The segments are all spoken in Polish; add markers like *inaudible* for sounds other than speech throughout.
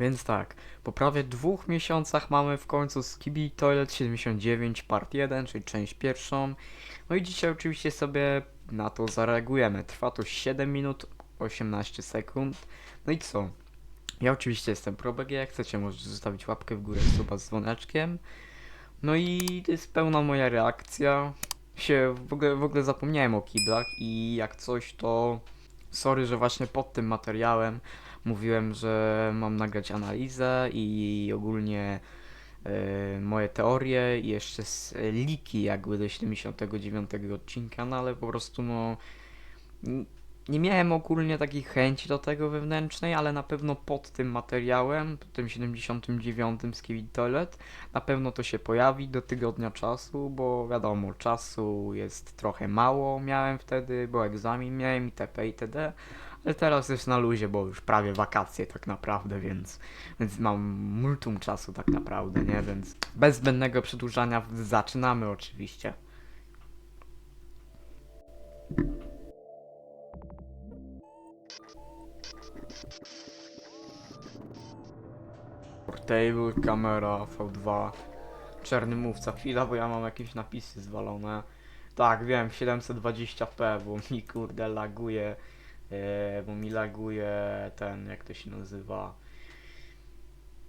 Więc tak, po prawie dwóch miesiącach mamy w końcu Skibi Toilet 79 part 1, czyli część pierwszą. No i dzisiaj oczywiście sobie na to zareagujemy. Trwa to 7 minut 18 sekund. No i co? Ja oczywiście jestem ProBG, jak chcecie możecie zostawić łapkę w górę, suba z dzwoneczkiem. No i to jest pełna moja reakcja. Się w ogóle, w ogóle zapomniałem o kiblach i jak coś to sorry, że właśnie pod tym materiałem mówiłem, że mam nagrać analizę i ogólnie e, moje teorie i jeszcze z liki jakby do 79 odcinka, no ale po prostu no nie miałem ogólnie takiej chęci do tego wewnętrznej, ale na pewno pod tym materiałem, pod tym 79 z Kevin Toilet, na pewno to się pojawi do tygodnia czasu, bo wiadomo, czasu jest trochę mało miałem wtedy, bo egzamin miałem itp. itd. Ale teraz jest na luzie, bo już prawie wakacje tak naprawdę, więc, więc mam multum czasu tak naprawdę, nie? Więc bez zbędnego przedłużania zaczynamy oczywiście. Portable, kamera, V2, czarny mówca, chwila, bo ja mam jakieś napisy zwalone. Tak, wiem, 720p, bo mi kurde laguje, bo mi laguje ten, jak to się nazywa,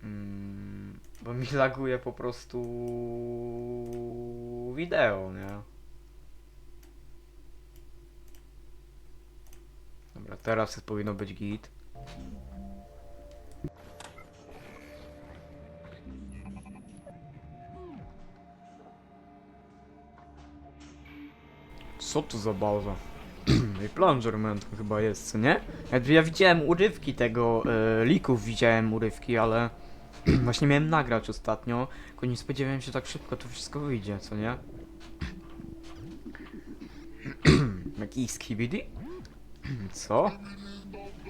mm, bo mi *laughs* laguje po prostu wideo, nie? Dobra, teraz jest, powinno być git. Co to za baza? I Plungerman to chyba jest, co nie? Jakby ja widziałem urywki tego, lików widziałem urywki, ale *clears throat* właśnie miałem nagrać ostatnio, tylko nie spodziewałem się tak szybko to wszystko wyjdzie, co nie? *clears throat* Jakiś skibidi? *clears throat* Co?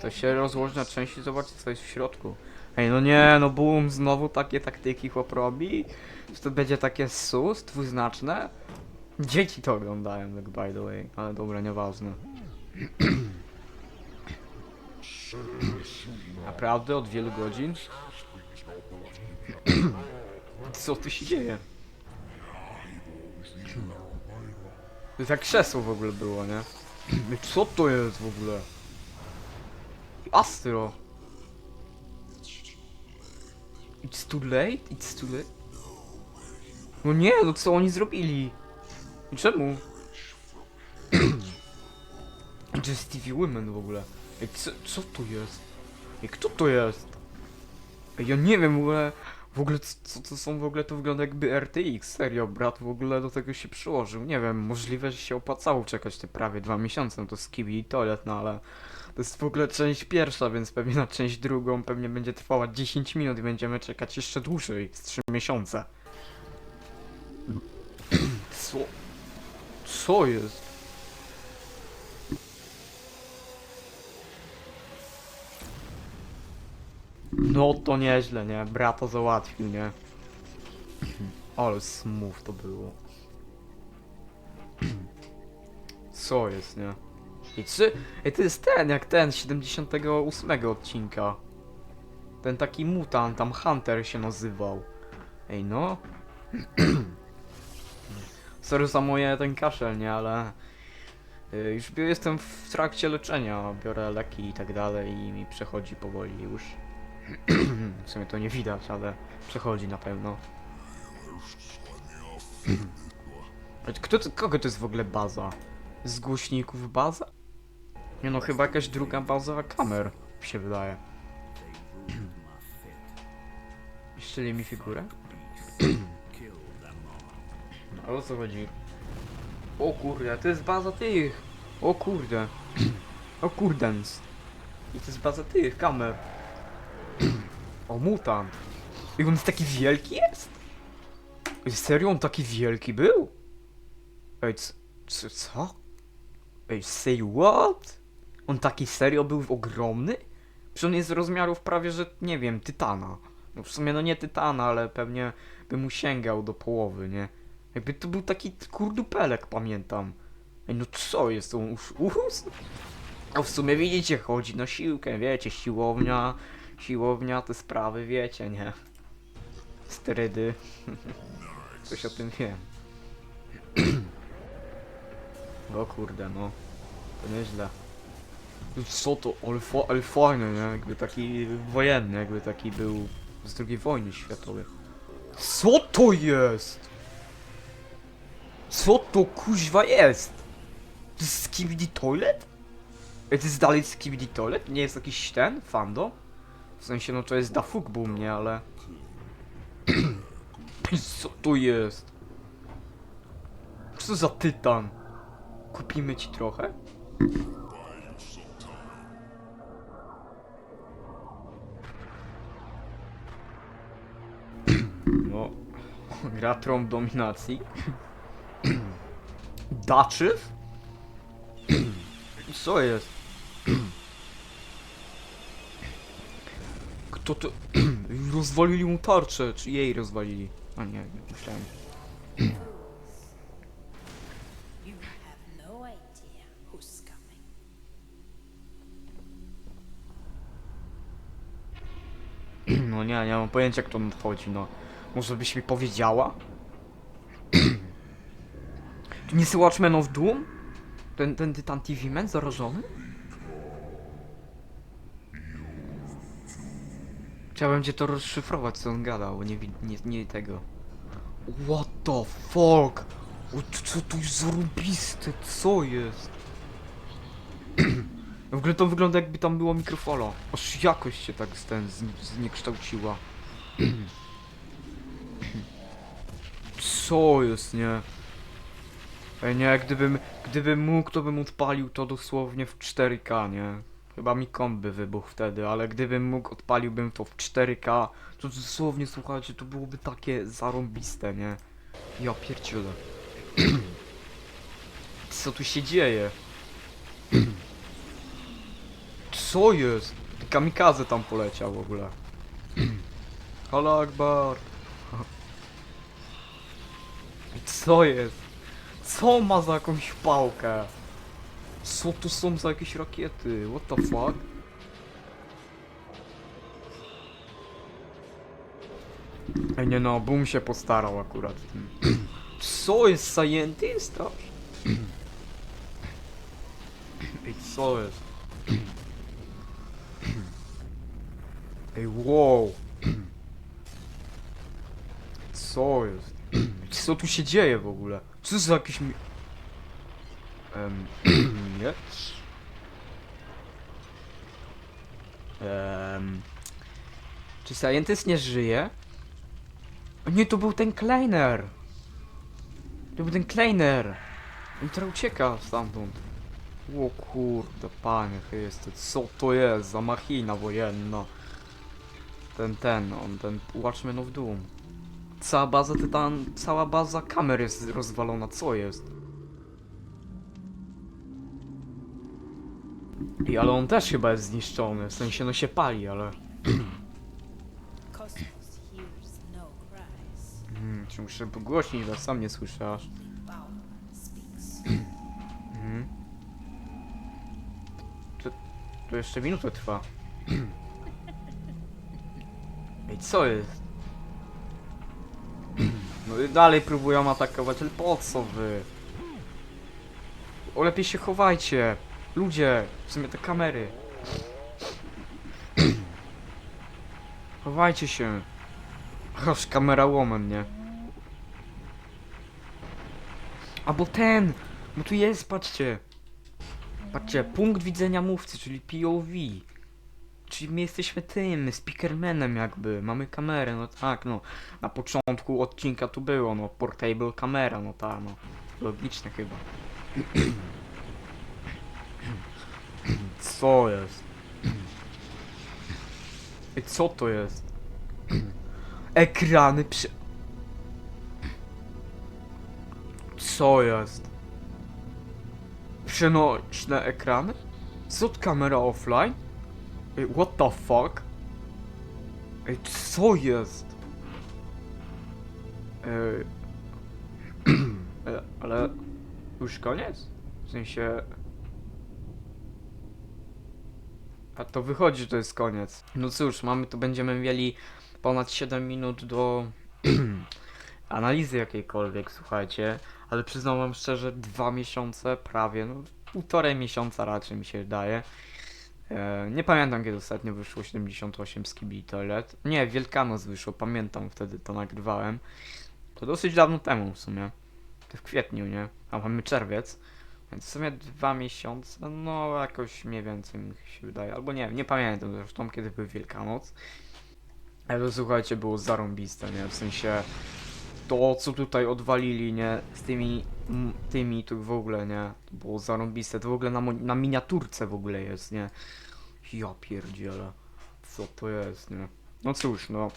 To się rozłoży na części, zobaczcie co jest w środku. Ej, no nie, no boom, znowu takie taktyki chłop robi? Czy to będzie takie sus, dwuznaczne? Dzieci to oglądają, tak by the way, ale dobra, nieważne. *clears throat* Naprawdę? Od wielu godzin? *clears throat* Co tu się dzieje? To jest jak krzesło w ogóle było, nie? I Co to jest w ogóle? Astro! It's too late? It's too late? No nie, no co oni zrobili? Czemu? *clears throat* Gdzie jest Stevie Women w ogóle? Ej, co, co to jest? Ej, kto to jest? Ej, ja nie wiem w ogóle, w ogóle co, to są w ogóle, to wygląda jakby RTX, serio, brat w ogóle do tego się przyłożył, nie wiem, możliwe, że się opłacało czekać te prawie dwa miesiące, no to Skibi i Toilet, no ale to jest w ogóle część pierwsza, więc pewnie na część drugą pewnie będzie trwała 10 minut i będziemy czekać jeszcze dłużej, z 3 miesiące. Co? Co jest? No to nieźle, nie? Brata załatwił, nie? Ale smooth to było. Co jest, nie? I czy... Ej, to jest ten, jak ten, 78 odcinka. Ten taki mutant, tam Hunter się nazywał. Ej, no. *clears throat* Sorry za moje ten kaszel, nie, ale y, już jestem w trakcie leczenia, biorę leki i tak dalej i mi przechodzi powoli już. *clears throat* w sumie to nie widać, ale przechodzi na pewno. *clears throat* Kto, to- kogo to jest w ogóle baza? Z głośników baza? Nie no, chyba jakaś druga baza kamer, mi się wydaje. *clears throat* Ścieli mi figurę? A o co chodzi? O kurde, to jest baza tych! O kurde. O kurdens. I to jest baza tych kamer. O mutant. I on taki wielki jest? Serio on taki wielki był? Ej, c- c- co? Ej, say what? On taki serio był ogromny? Przecież on jest z rozmiarów prawie, że nie wiem, tytana. No w sumie no nie tytana, ale pewnie by mu sięgał do połowy, nie? Jakby to był taki kurdupelek, pamiętam. Ej, no co jest, on już? A w sumie widzicie, chodzi na siłkę, wiecie, siłownia, siłownia, te sprawy, wiecie, nie? Sterydy. Coś o tym wiem. o kurde, no. To nieźle. Co to? Ale, fa ale nie? Jakby taki wojenny, jakby taki był z II wojny światowej. Co to jest? Co to kuźwa jest? To jest Skibidi Toilet? To jest dalej Skibidi Toilet? Nie jest jakiś ten? Fando? W sensie, no to jest Dafuk Boom, nie? Ale... *clears throat* Co to jest? Co za tytan? Kupimy ci trochę? *clears throat* No, *laughs* gra trąb dominacji. *clears throat* Daczyw? Co jest? Kto to... *clears throat* Rozwalili mu tarczę, czy jej rozwalili? A nie, myślałem. You have no idea who's coming. *clears throat* No nie, nie mam pojęcia jak to nadchodzi, no. Może byś mi powiedziała? *clears throat* To nie jest Watchmen of Doom? Ten, ten Titan TV Man zarażony? Chciałem cię to rozszyfrować, co on gadał, nie, nie, nie tego. What the fuck? O, co to jest? Co jest? *clears throat* W ogóle to wygląda jakby tam była mikrofala. Aż jakość się tak ten zniekształciła. *clears throat* Co jest, nie? Ej, nie, gdybym, gdybym mógł, to bym odpalił to dosłownie w 4K, nie? Chyba mi komp by wybuchł wtedy, ale gdybym mógł, odpaliłbym to w 4K, to dosłownie, słuchajcie, to byłoby takie zarąbiste, nie? Ja pierdzielę. *clears throat* Co tu się dzieje? *clears throat* Co jest? Kamikaze tam poleciał w ogóle. *clears throat* Halo Akbar. Co jest? Co ma za jakąś pałkę? Co tu są za jakieś rakiety? What the fuck? Ej nie no, Boom się postarał akurat. *clears throat* Co jest scientist? *clears throat* Ej, co jest? *clears throat* Ej, wow! Co jest? Co tu się dzieje w ogóle? Co za jakiś mi... Em, nie? Em, czy Scientist nie żyje? O nie, to był ten Kleiner! To był ten Kleiner! On teraz ucieka stamtąd. O kurde, panie Chryste, co to jest za machina wojenna? Ten, ten, on, ten Watchmen of Doom. Cała baza tytan, cała baza kamer jest rozwalona, co jest? I ale on też chyba jest zniszczony, w sensie no się pali, ale... *clears throat* Cosmos hears no cries. Hmm, czy muszę pogłośnić, bo sam nie słyszę aż. Power speaks. Mhm. *clears throat* To, to jeszcze minutę trwa. *clears throat* Ej, co jest? No i dalej próbują atakować, ale po co wy? O, lepiej się chowajcie. Ludzie, w sumie te kamery. Chowajcie się. Aż kamera łomen, nie? Albo ten! Bo tu jest, patrzcie. Patrzcie, punkt widzenia mówcy, czyli POV. Czyli my jesteśmy tym, speakermanem jakby, mamy kamerę, no tak, no. Na początku odcinka tu było, no, portable kamera, no ta, no. Logiczne chyba. Co jest? Ej, co to jest? Ekrany przy... Co jest? Przenośne ekrany? Co kamera offline? Ej, what the fuck? Ej, co jest? Ej... *clears throat* Ale... Już koniec? W sensie... A to wychodzi, to jest koniec. No cóż, mamy tu, będziemy mieli ponad 7 minut do *clears throat* analizy jakiejkolwiek, słuchajcie. Ale przyznam wam szczerze, dwa miesiące prawie, no półtorej miesiąca raczej mi się wydaje. E, nie pamiętam kiedy ostatnio wyszło 78 z Kibi Toilet. Nie, Wielkanoc wyszło, pamiętam, wtedy to nagrywałem. To dosyć dawno temu w sumie. To w kwietniu, nie? A mamy czerwiec. Więc w sumie dwa miesiące, no jakoś mniej więcej mi się wydaje. Albo nie, nie pamiętam zresztą kiedy był Wielkanoc. Ale słuchajcie, było zarąbiste, nie? W sensie to co tutaj odwalili, nie? Z tymi, tymi tu w ogóle, nie? To było zarąbiste. To w ogóle na, na miniaturce w ogóle jest, nie? Ja pierdzielę. Co to jest, nie? No cóż, no.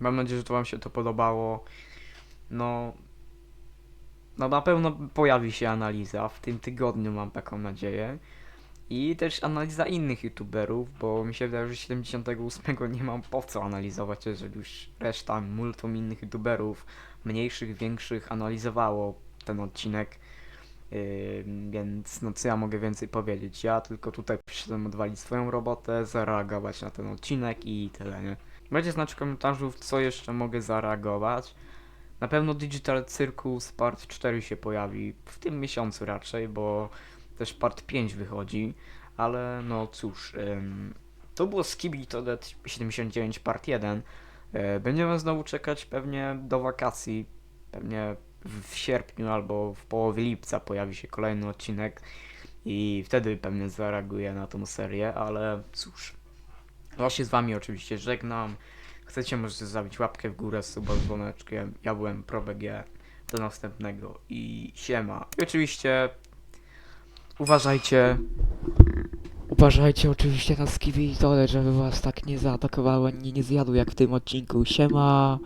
Mam nadzieję, że to wam się to podobało. No, no na pewno pojawi się analiza, w tym tygodniu mam taką nadzieję. I też analiza innych youtuberów, bo mi się wydaje, że 78 nie mam po co analizować, jeżeli już reszta multum innych youtuberów, mniejszych, większych, analizowało ten odcinek. Yy, więc no co ja mogę więcej powiedzieć? Ja tylko tutaj przyszedłem odwalić swoją robotę, zareagować na ten odcinek i tyle, nie? Będzie znać w co jeszcze mogę zareagować. Na pewno Digital Circus Part 4 się pojawi w tym miesiącu raczej, bo też Part 5 wychodzi, ale no cóż, ym, to było Skibi Toilet 79 Part 1. E, Będziemy znowu czekać pewnie do wakacji, pewnie w sierpniu albo w połowie lipca pojawi się kolejny odcinek i wtedy pewnie zareaguję na tą serię, ale cóż. Ja się z wami oczywiście żegnam. Chcecie możecie zostawić łapkę w górę, suba z dzwoneczkiem. Ja byłem ProBG. Do następnego i siema. I oczywiście uważajcie. Uważajcie oczywiście na skiwi i tole, żeby was tak nie zaatakowały, nie, nie zjadły jak w tym odcinku. Siema!